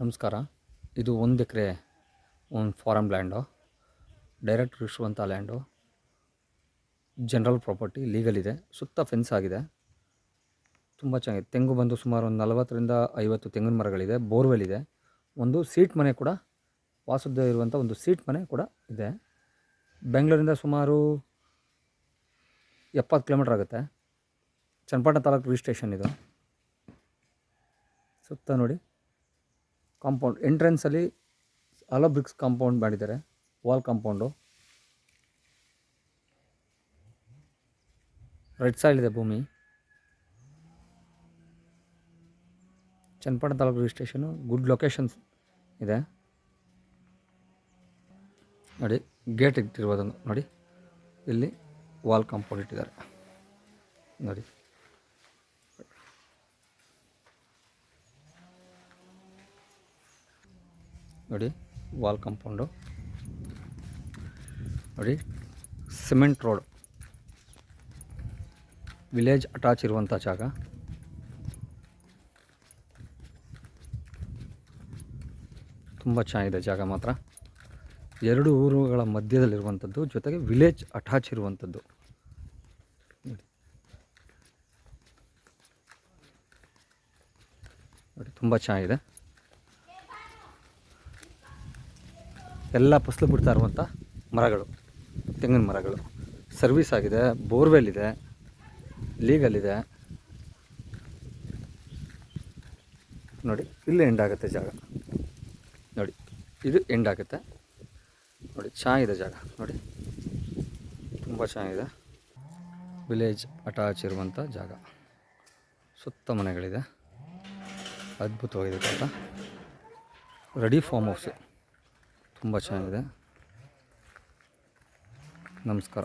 ನಮಸ್ಕಾರ. ಇದು ಒಂದು ಎಕರೆ ಒಂದು ಫಾರಮ್ ಲ್ಯಾಂಡು. ಡೈರೆಕ್ಟ್ ರಿಶ್ವಂತ ಲ್ಯಾಂಡು. ಜನರಲ್ ಪ್ರಾಪರ್ಟಿ, ಲೀಗಲ್ ಇದೆ. ಸುತ್ತ ಫೆನ್ಸ್ ಆಗಿದೆ. ತುಂಬ ಚೆನ್ನಾಗಿದೆ ತೆಂಗು ಬಂದು ಸುಮಾರು ಒಂದು ನಲವತ್ತರಿಂದ ಐವತ್ತು ತೆಂಗಿನ ಮರಗಳಿದೆ. ಬೋರ್ವೆಲ್ ಇದೆ. ಒಂದು ಸೀಟ್ ಮನೆ ಕೂಡ ವಾಸದ ಇರುವಂಥ ಒಂದು ಸೀಟ್ ಮನೆ ಕೂಡ ಇದೆ. ಬೆಂಗಳೂರಿಂದ ಸುಮಾರು ಎಪ್ಪತ್ತು ಕಿಲೋಮೀಟ್ರ್ ಆಗುತ್ತೆ. ಚನ್ನಪಟ್ಟಣ ತಾಲೂಕು ರಿಜಿಸ್ಟ್ರೇಷನ್ ಇದು. ಸುತ್ತ ನೋಡಿ. ಕಾಂಪೌಂಡ್ ಎಂಟ್ರೆನ್ಸಲ್ಲಿ ಅಲೋ ಬ್ರಿಕ್ಸ್ ಕಾಂಪೌಂಡ್ ಮಾಡಿದ್ದಾರೆ ವಾಲ್ ಕಾಂಪೌಂಡು. ರೆಡ್ ಸೈಡ್ ಇದೆ ಭೂಮಿ. Channapatna taluk registration good locations ಇದೆ. ನೋಡಿ ಗೇಟ್ ಇಟ್ಟಿರ್ಬೋದನ್ನು ನೋಡಿ. ಇಲ್ಲಿ ವಾಲ್ ಕಾಂಪೌಂಡ್ ಇಟ್ಟಿದ್ದಾರೆ. ನೋಡಿ. ನೋಡಿ ವಾಲ್ ಕಂಪೌಂಡು ನೋಡಿ ಸಿಮೆಂಟ್ ರೋಡ್ ವಿಲೇಜ್ ಅಟ್ಯಾಚ್ ಇರುವಂಥ ಜಾಗ. ತುಂಬ ಚೆನ್ನಾಗಿದೆ ಜಾಗ ಮಾತ್ರ. ಎರಡು ಊರುಗಳ ಮಧ್ಯದಲ್ಲಿರುವಂಥದ್ದು, ಜೊತೆಗೆ ವಿಲೇಜ್ ಅಟ್ಯಾಚ್ ಇರುವಂಥದ್ದು. ನೋಡಿ, ತುಂಬ ಚೆನ್ನಾಗಿದೆ. ಎಲ್ಲ ಫಸಲು ಬಿಡ್ತಾ ಇರುವಂಥ ಮರಗಳು, ತೆಂಗಿನ ಮರಗಳು. ಸರ್ವಿಸ್ ಆಗಿದೆ ಬೋರ್ವೆಲ್ ಇದೆ ಲೀಗಲ್ ಇದೆ. ನೋಡಿ, ಇಲ್ಲಿ ಎಂಡ್ ಆಗುತ್ತೆ ಜಾಗ. ನೋಡಿ, ಇದು ಎಂಡ್ ಆಗುತ್ತೆ. ನೋಡಿ, ಚೆನ್ನಾಗಿದೆ ಜಾಗ. ನೋಡಿ, ತುಂಬ ಚೆನ್ನಾಗಿದೆ. ವಿಲೇಜ್ ಅಟ್ಯಾಚ್ ಇರುವಂಥ ಜಾಗ. ಸುತ್ತ ಮನೆಗಳಿದೆ. ಅದ್ಭುತವಾಗಿದೆ ಅಂತ. ರೆಡಿ ಫಾರ್ಮ್ ಹೌಸು ತುಂಬ ಚೆನ್ನಾಗಿದೆ. ನಮಸ್ಕಾರ.